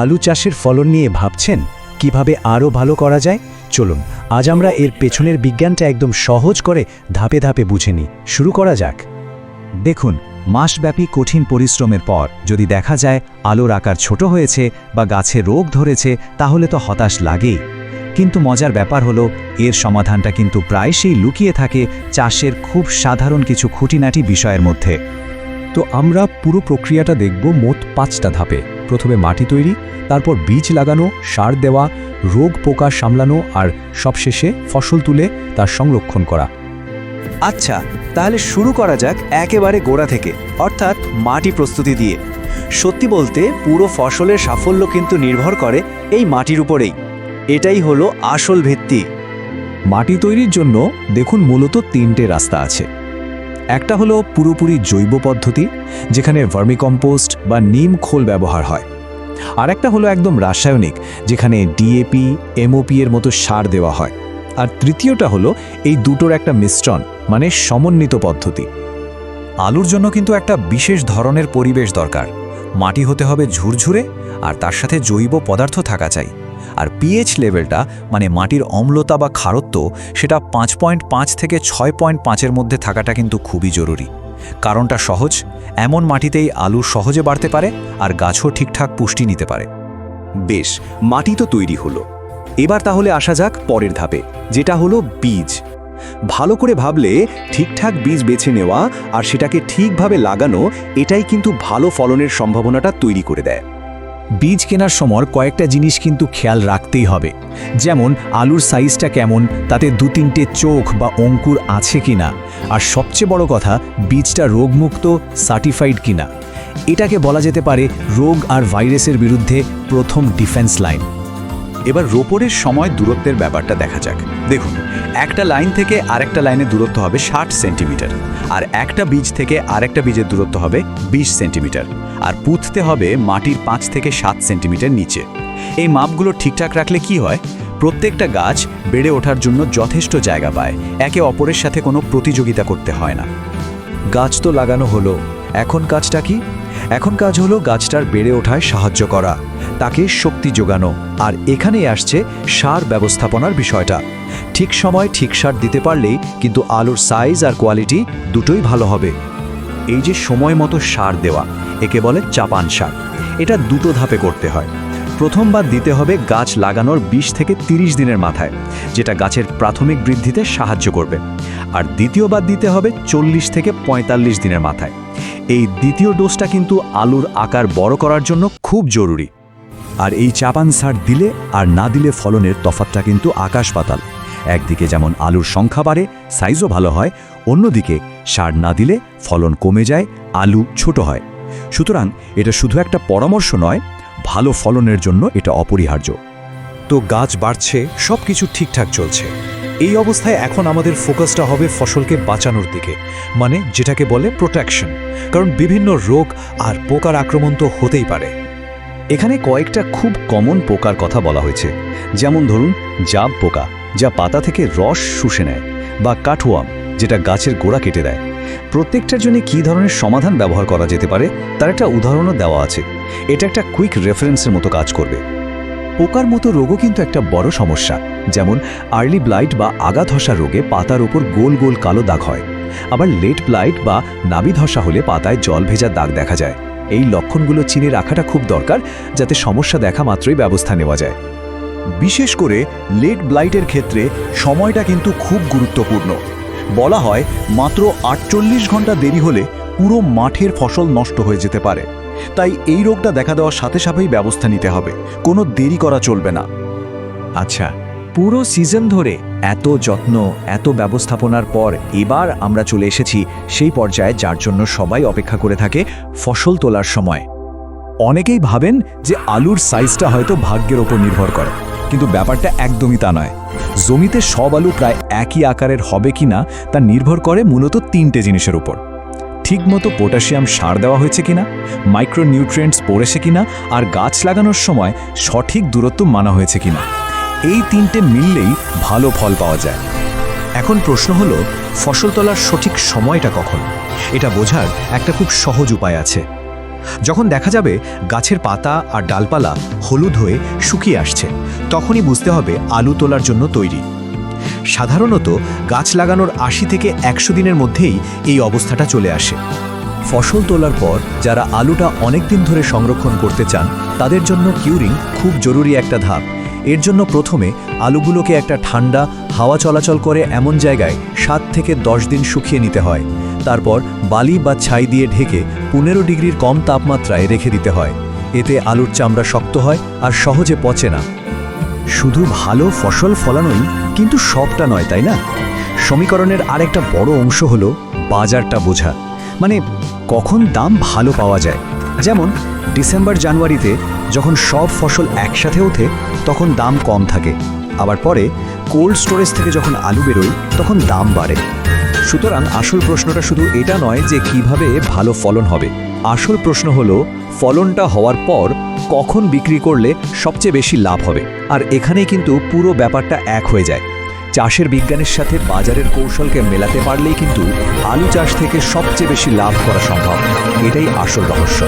আলু চাষের ফলন নিয়ে ভাবছেন, কীভাবে আরও ভালো করা যায়? চলুন, আজ আমরা এর পেছনের বিজ্ঞানটা একদম সহজ করে ধাপে ধাপে বুঝে নিই। শুরু করা যাক। দেখুন, মাসব্যাপী কঠিন পরিশ্রমের পর যদি দেখা যায় আলোর আকার ছোট হয়েছে বা গাছে রোগ ধরেছে, তাহলে তো হতাশ লাগেই। কিন্তু মজার ব্যাপার হলো, এর সমাধানটা কিন্তু প্রায়শই লুকিয়ে থাকে চাষের খুব সাধারণ কিছু খুঁটিনাটি বিষয়ের মধ্যে। তো আমরা পুরো প্রক্রিয়াটা দেখব মোট পাঁচটা ধাপে। প্রথমে মাটি তৈরি, তারপর বীজ লাগানো, সার দেওয়া, রোগ পোকা সামলানো আর সবশেষে ফসল তুলে তার সংরক্ষণ করা। আচ্ছা তাহলে শুরু করা যাক একেবারে গোড়া থেকে, অর্থাৎ মাটি প্রস্তুতি দিয়ে। সত্যি বলতে, পুরো ফসলের সাফল্য কিন্তু নির্ভর করে এই মাটির উপরেই। এটাই হলো আসল ভিত্তি। মাটি তৈরির জন্য দেখুন মূলত তিনটে রাস্তা আছে। একটা হলো পুরোপুরি জৈব পদ্ধতি, যেখানে ভার্মিকম্পোস্ট বা নিম খোল ব্যবহার হয়। আর একটা হলো একদম রাসায়নিক, যেখানে ডিএপি এমওপি এর মতো সার দেওয়া হয়। আর তৃতীয়টা হলো এই দুটোর একটা মিশ্রণ মানে সমন্বিত পদ্ধতি। আলুর জন্য কিন্তু একটা বিশেষ ধরনের পরিবেশ দরকার। মাটি হতে হবে ঝুরঝুরে, আর তার সাথে জৈব পদার্থ থাকা চাই। আর পিএইচ লেভেলটা মানে মাটির অম্লতা বা খারত্ব, সেটা পাঁচ পয়েন্ট পাঁচ থেকে ছয় পয়েন্ট পাঁচের মধ্যে থাকাটা কিন্তু খুবই জরুরি। কারণটা সহজ, এমন মাটিতেই আলু সহজে বাড়তে পারে আর গাছও ঠিকঠাক পুষ্টি নিতে পারে। বেশ, মাটি তো তৈরি হলো। এবার তাহলে আসা যাক পরের ধাপে, যেটা হলো বীজ। ভালো করে ভাবলে ঠিকঠাক বীজ বেছে নেওয়া আর সেটাকে ঠিকভাবে লাগানো, এটাই কিন্তু ভালো ফলনের সম্ভাবনাটা তৈরি করে দেয়। বীজ কেনার সময় কয়েকটা জিনিস কিন্তু খেয়াল রাখতেই হবে। যেমন, আলুর সাইজটা কেমন, তাতে দু তিনটে চোখ বা অঙ্কুর আছে কিনা। আর সবচেয়ে বড় কথা, বীজটা রোগমুক্ত সার্টিফাইড কিনা। এটাকে বলা যেতে পারে রোগ আর ভাইরাসের বিরুদ্ধে প্রথম ডিফেন্স লাইন এবার রোপণের সময় দূরত্বের ব্যাপারটা দেখা যাক। দেখুন, একটা লাইন থেকে আরেকটা লাইনের দূরত্ব হবে ষাট সেন্টিমিটার আর একটা বীজ থেকে আরেকটা বীজের দূরত্ব হবে ২০ সেন্টিমিটার। আর পুঁততে হবে মাটির পাঁচ থেকে সাত সেন্টিমিটার নিচে। এই মাপগুলো ঠিকঠাক রাখলে কি হয়? প্রত্যেকটা গাছ বেড়ে ওঠার জন্য যথেষ্ট জায়গা পায়। একে অপরের সাথে কোনো প্রতিযোগিতা করতে হয় না। গাছ তো লাগানো হলো। এখন কাজটা কি? এখন কাজ হলো গাছটার বেড়ে ওঠায় সাহায্য করা, তাকে শক্তি যোগানো। আর এখানেই আসছে সার ব্যবস্থাপনার বিষয়টা। ঠিক সময় ঠিক সার দিতে পারলেই কিন্তু আলুর সাইজ আর কোয়ালিটি দুটোই ভালো হবে। এই যে সময় মতো সার দেওয়া, একে বলে চাপান সার। এটা দুটো ধাপে করতে হয়। প্রথমবার দিতে হবে গাছ লাগানোর ২০ থেকে ৩০ দিনের মাথায়, যেটা গাছের প্রাথমিক বৃদ্ধিতে সাহায্য করবে। আর দ্বিতীয়বার দিতে হবে চল্লিশ থেকে ৪৫ দিনের মাথায়। এই দ্বিতীয় ডোজটা কিন্তু আলুর আকার বড় করার জন্য খুব জরুরি। আর এই চাপান সার দিলে আর না দিলে ফলনের তফাতটা কিন্তু আকাশ পাতাল। একদিকে যেমন আলুর সংখ্যা বাড়ে সাইজও ভালো হয়, অন্যদিকে সার না দিলে ফলন কমে যায়, আলু ছোট হয়। সুতরাং এটা শুধু একটা পরামর্শ নয়, ভালো ফলনের জন্য এটা অপরিহার্য। তো গাছ বাড়ছে সব কিছু ঠিকঠাক চলছে। এই অবস্থায় এখন আমাদের ফোকাসটা হবে ফসলকে বাঁচানোর দিকে মানে যেটাকে বলে প্রোটেকশন কারণ বিভিন্ন রোগ আর পোকার আক্রমণ তো হতেই পারে। এখানে কয়েকটা খুব কমন পোকার কথা বলা হয়েছে। যেমন ধরুন, জাব পোকা, যা পাতা থেকে রস শুষে নেয়, বা কাঠওয়াম, যেটা গাছের গোড়া কেটে দেয়। প্রত্যেকটার জন্য কী ধরনের সমাধান ব্যবহার করা যেতে পারে, তার একটা উদাহরণও দেওয়া আছে। এটা একটা কুইক রেফারেন্সের মতো কাজ করবে। পোকার মতো রোগও কিন্তু একটা বড় সমস্যা। যেমন আর্লি ব্লাইট বা আগা ধসা রোগে পাতার উপর গোল গোল কালো দাগ হয়। আবার লেট ব্লাইট বা নাবি ধসা হলে পাতায় জল ভেজা দাগ দেখা যায়। এই লক্ষণগুলো চিনে রাখাটা খুব দরকার, যাতে সমস্যা দেখা মাত্রই ব্যবস্থা নেওয়া যায়। বিশেষ করে লেট ব্লাইটের ক্ষেত্রে সময়টা কিন্তু খুব গুরুত্বপূর্ণ। বলা হয় মাত্র আটচল্লিশ ঘণ্টা দেরি হলে পুরো মাঠের ফসল নষ্ট হয়ে যেতে পারে। তাই এই রোগটা দেখা দেওয়ার সাথে সাথেই ব্যবস্থা নিতে হবে। কোনো দেরি করা চলবে না। আচ্ছা পুরো সিজন ধরে এত যত্ন, এত ব্যবস্থাপনার পর এবার আমরা চলে এসেছি সেই পর্যায়ে যার জন্য সবাই অপেক্ষা করে থাকে ফসল তোলার সময়। অনেকেই ভাবেন যে আলুর সাইজটা হয়তো ভাগ্যের ওপর নির্ভর করে, কিন্তু ব্যাপারটা একদমই তা নয়। জমিতে সব আলু প্রায় একই আকারের হবে কিনা তা নির্ভর করে মূলত তিনটে জিনিসের উপর। ঠিকমতো পটাশিয়াম সার দেওয়া হয়েছে কিনা মাইক্রোনিউট্রিয়েন্টস পড়েছে কিনা, আর গাছ লাগানোর সময় সঠিক দূরত্ব মানা হয়েছে কিনা। এই তিনটে মিললেই ভালো ফল পাওয়া যায়। এখন প্রশ্ন হলো, ফসল তোলার সঠিক সময়টা কখন? এটা বোঝার একটা খুব সহজ উপায় আছে। যখন দেখা যাবে গাছের পাতা আর ডালপালা হলুদ হয়ে শুকিয়ে আসছে, তখনই বুঝতে হবে আলু তোলার জন্য তৈরি। সাধারণত গাছ লাগানোর আশি থেকে একশো দিনের মধ্যেই এই অবস্থাটা চলে আসে। ফসল তোলার পর যারা আলুটা অনেক দিন ধরে সংরক্ষণ করতে চান, তাদের জন্য কিউরিং খুব জরুরি একটা ধাপ। এর জন্য প্রথমে আলুগুলোকে একটা ঠান্ডা, হাওয়া চলাচল করে এমন জায়গায় সাত থেকে দশ দিন শুকিয়ে নিতে হয়। তারপর বালি বা ছাই দিয়ে ঢেকে পনেরো ডিগ্রির কম তাপমাত্রায় রেখে দিতে হয়। এতে আলুর চামড়া শক্ত হয় আর সহজে পচে না। শুধু ভালো ফসল ফলানোই কিন্তু সবটা নয়, তাই না? সমীকরণের আরেকটা বড় অংশ হলো বাজারটা বোঝা। মানে কখন দাম ভালো পাওয়া যায়। যেমন ডিসেম্বর জানুয়ারিতে যখন সব ফসল একসাথে ওঠে, তখন দাম কম থাকে। আবার পরে কোল্ড স্টোরেজ থেকে যখন আলু বেরোয়, তখন দাম বাড়ে। সুতরাং আসল প্রশ্নটা শুধু এটা নয় যে কীভাবে ভালো ফলন হবে। আসল প্রশ্ন হলো, ফলনটা হওয়ার পর কখন বিক্রি করলে সবচেয়ে বেশি লাভ হবে? আর এখানেই কিন্তু পুরো ব্যাপারটা এক হয়ে যায়। চাষের বিজ্ঞানের সাথে বাজারের কৌশলকে মেলাতে পারলেই কিন্তু আলু চাষ থেকে সবচেয়ে বেশি লাভ করা সম্ভব। এটাই আসল রহস্য।